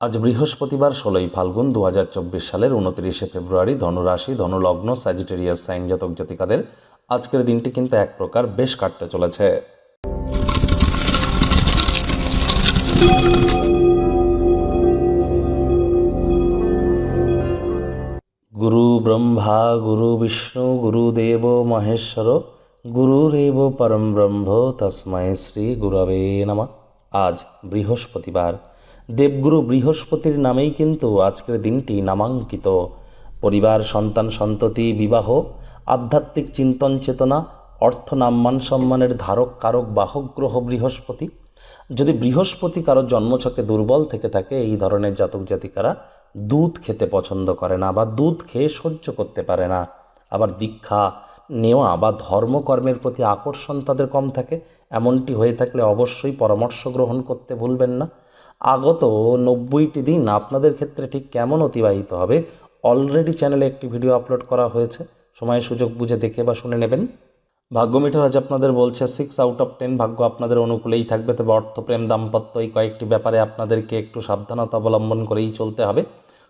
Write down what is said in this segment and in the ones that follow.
আজ বৃহস্পতিবার ষোলোই ফাল্গুন দু সালের উনত্রিশে ফেব্রুয়ারি ধনুরাশি, ধনুলগ্ন স্যাজিটেরিয়াস সাইন জাতক জাতিকাদের আজকের দিনটি কিন্তু এক প্রকার বেশ কাটতে চলেছে। গুরু ব্রহ্মা, গুরু বিষ্ণু গুরুদেব মহেশ্বর গুরুরেব পরম ব্রহ্ম, তস্মৈ শ্রী গুরবে নমঃ। আজ বৃহস্পতিবার দেবগুরু বৃহস্পতির নামেই কিন্তু আজকের দিনটি নামাঙ্কিত। পরিবার, সন্তান, সন্ততি, বিবাহ, আধ্যাত্মিক চিন্তন চেতনা, অর্থ নাম্মান সম্মানের ধারক, কারক, বাহক, গ্রহ, বৃহস্পতি। যদি বৃহস্পতি কারও জন্মছকে দুর্বল থেকে থাকে, এই ধরনের জাতক জাতিকারা দুধ খেতে পছন্দ করে না বা দুধ খেয়ে সহ্য করতে পারে না। আবার দীক্ষা নেওয়া বা ধর্মকর্মের প্রতি আকর্ষণ তাদের কম থাকে। এমনটি হয়ে থাকলে অবশ্যই পরামর্শ গ্রহণ করতে ভুলবেন না। আগত নব্বইটি দিন আপনাদের ক্ষেত্রে ঠিক কেমন অতিবাহিত হবে অলরেডি চ্যানেলে একটি ভিডিও আপলোড করা হয়েছে। সময় সুযোগ বুঝে দেখে বা শুনে নেবেন। ভাগ্য মিটার আজ আপনাদের বলছে সিক্স আউট অফ টেন ভাগ্য আপনাদের অনুকূলেই থাকবে, তবে অর্থপ্রেম দাম্পত্য এই কয়েকটি ব্যাপারে আপনাদেরকে একটু সাবধানতা অবলম্বন করেই চলতে হবে।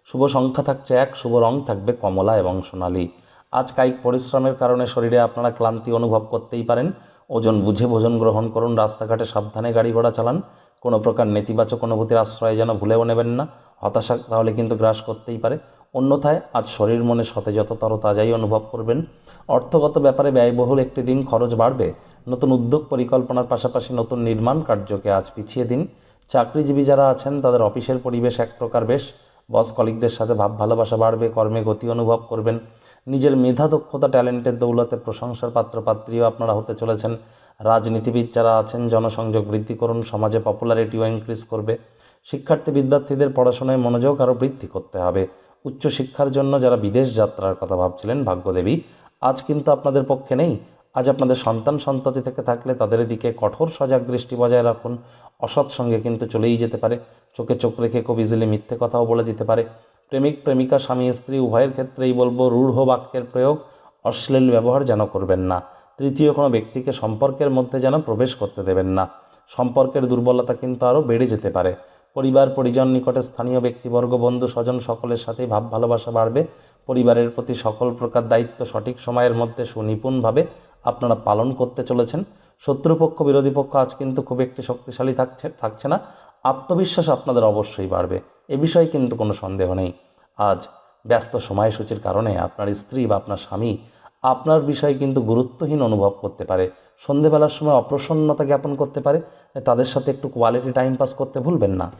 শুভ সংখ্যা থাকছে এক, শুভ রং থাকবে কমলা এবং সোনালী। আজ কায়িক পরিশ্রমের কারণে শরীরে আপনারা ক্লান্তি অনুভব করতেই পারেন। ওজন বুঝে ভোজন গ্রহণ করুন, রাস্তাঘাটে সাবধানে গাড়ি ঘোড়া চালান। কোনো প্রকার নেতিবাচক অনুভূতির আশ্রয় যেন ভুলেও নেবেন না। হতাশা তাহলে কিন্তু গ্রাস করতেই পারে। অন্যথায় আজ শরীর মনে সতেজত তরতাজাই অনুভব করবেন। অর্থগত ব্যাপারে ব্যয়বহুল একটি দিন খরচ বাড়বে। নতুন উদ্যোগ পরিকল্পনার পাশাপাশি নতুন নির্মাণ কার্যকে আজ পিছিয়ে দিন। চাকরিজীবী যারা আছেন, তাদের অফিসের পরিবেশ এক প্রকার বেশ। বস কলিকদের সাথে ভাব ভালোবাসা বাড়বে, কর্মে গতি অনুভব করবেন। নিজের মেধা দক্ষতা ট্যালেন্টের দৌলতে প্রশংসার পাত্রপাত্রীও আপনারা হতে চলেছেন। রাজনীতিবিদ যারা আছেন, জনসংযোগ বৃদ্ধি করুন, সমাজে পপুলারিটিও ইনক্রিজ করবে। শিক্ষার্থী, বিদ্যার্থীদের পড়াশোনায় মনোযোগ আরও বৃদ্ধি করতে হবে। উচ্চশিক্ষার জন্য যারা বিদেশ যাত্রার কথা ভাবছিলেন, ভাগ্যদেবী, আজ কিন্তু আপনাদের পক্ষে নেই। আজ আপনাদের সন্তান, সন্ততি থেকে থাকলে তাদের দিকে কঠোর সজাগ দৃষ্টি বজায় রাখুন। অসৎ সঙ্গে কিন্তু চলেই যেতে পারে। চোখে চোখ রেখে খুব ইজিলি মিথ্যে কথাও বলে দিতে পারে। প্রেমিক, প্রেমিকা, স্বামী, স্ত্রী, উভয়ের ক্ষেত্রেই বলব রূঢ় বাক্যের প্রয়োগ অশ্লীল ব্যবহার যেন করবেন না। তৃতীয় কোনো ব্যক্তিকে সম্পর্কের মধ্যে যেন প্রবেশ করতে দেবেন না। সম্পর্কের দুর্বলতা কিন্তু আরও বেড়ে যেতে পারে। পরিবার, পরিজন নিকটে স্থানীয় ব্যক্তিবর্গ, বন্ধু, স্বজন সকলের সাথেই ভাব ভালোবাসা বাড়বে। পরিবারের প্রতি সকল প্রকার দায়িত্ব সঠিক সময়ের মধ্যে সুনিপুণভাবে আপনারা পালন করতে চলেছেন। শত্রুপক্ষ, বিরোধী পক্ষ আজ কিন্তু খুব একটি শক্তিশালী থাকছে থাকছে না। আত্মবিশ্বাস আপনাদের অবশ্যই বাড়বে। এ বিষয়ে কিন্তু কোনো সন্দেহ নেই। আজ ব্যস্ত সময়সূচির কারণে আপনার স্ত্রী বা আপনার স্বামী আপনার বিষয়ে কিন্তু গুরুত্বহীন অনুভব করতে পারে। সন্ধেবেলার সময় অপ্রসন্নতা জ্ঞাপন করতে পারে। তাদের সাথে একটু কোয়ালিটি টাইম পাস করতে ভুলবেন না।